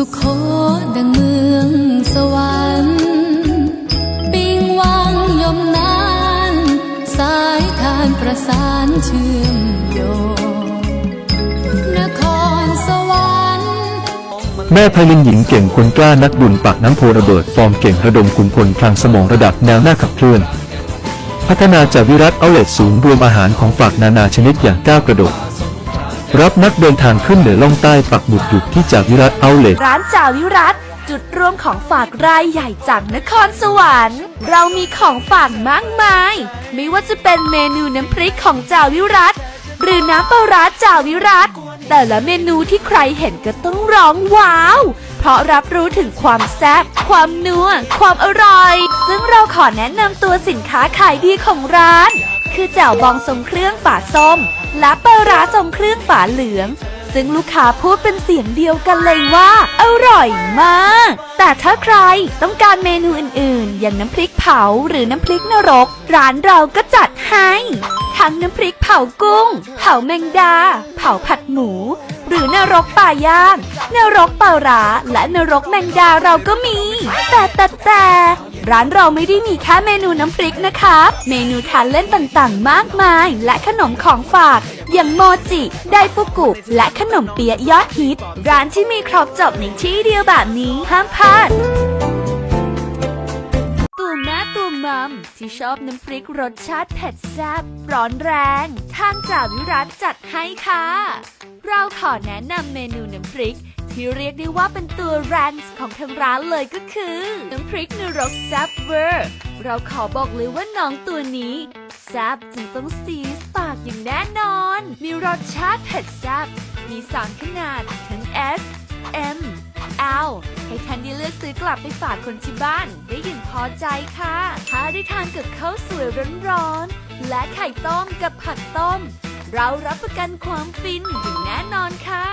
สุขโขดังเมืองสวรรค์ ปิงวังยมนาน สายทานประสานเชื่อมโยงนครสวรรค์แม่ไพลินหญิงเก่งคนกล้านักบุญปากน้ำโพระเบิด ฟอร์มเก่งระดมขุนพลพลังสมองระดับแนวหน้าขับเคลื่อน พัฒนาจากวิรัตเอาเลตศูนย์รวมอาหารของฝากนานาชนิดอย่างก้าวกระโดด รับนักเดินทางขึ้นเหนือล่องใต้ปักหมุดอยู่ที่จากวิรัตเอาเลตร้านจ่าวิรัตจุดรวมของฝากรายใหญ่จากนครสวรรค์ เรามีของฝากมากมาย ไม่ว่าจะเป็นเมนูน้ำพริกของจ่าวิรัตหรือน้ำปลาร้าจ่าวิรัตแต่ละเมนูที่ใครเห็นก็ต้องร้องว้าว เพราะรับรู้ถึงความแซ่บความนัวความอร่อย ซึ่งเราขอแนะนำตัวสินค้าขายดีของร้าน คือแจ่วบองทรงเครื่องฝาส้ม และปลาร้าทรงเครื่องฝาเหลือง ซึ่งลูกค้าพูดเป็นเสียงเดียวกันเลยว่า อร่อยมาก แต่ถ้าใครต้องการเมนูอื่นๆ อย่างน้ำพริกเผาหรือน้ำพริกนรก ร้านเราก็จัดให้ ทั้งน้ำพริกเผากุ้ง เผาแมงดา เผาผัดหมู หรือนรกป่าย่างนรกเป่าร้าและนรกแมงดาเราก็มี แต่แต่แต่ร้านเราไม่ได้มีแค่เมนูน้ำพริกนะคะ เมนูทานเล่นต่างๆ มากมาย และขนมของฝาก อย่างโมจิ ไดฟุกุ และขนมเปี๊ยะยอดฮิต ร้านที่มีครบจบในที่เดียวแบบนี้ห้ามพลาด มัมที่ชอบน้ำพริกรสชาติเผ็ดแซ่บร้อนแรง ทางจ่าวิรัตจัดให้ค่ะ เราขอแนะนำเมนูน้ำพริก ที่เรียกได้ว่าเป็นตัวแรงของทางร้านเลยก็คือ น้ำพริกนรกแซ่บเวอร์เราขอบอกเลยว่าน้องตัวนี้แซ่บจนต้องซีสปากอย่างแน่นอน มีรสชาติเผ็ดแซ่บมีสามขนาดทั้ง S M L ให้ท่านได้เลือกซื้อกลับไปฝากคนที่บ้าน ได้อย่างพอใจค่ะถ้าได้ทานกับข้าวสวยร้อนๆและไข่ต้มกับผักต้ม เรารับประกันความฟินอย่างแน่นอนค่ะ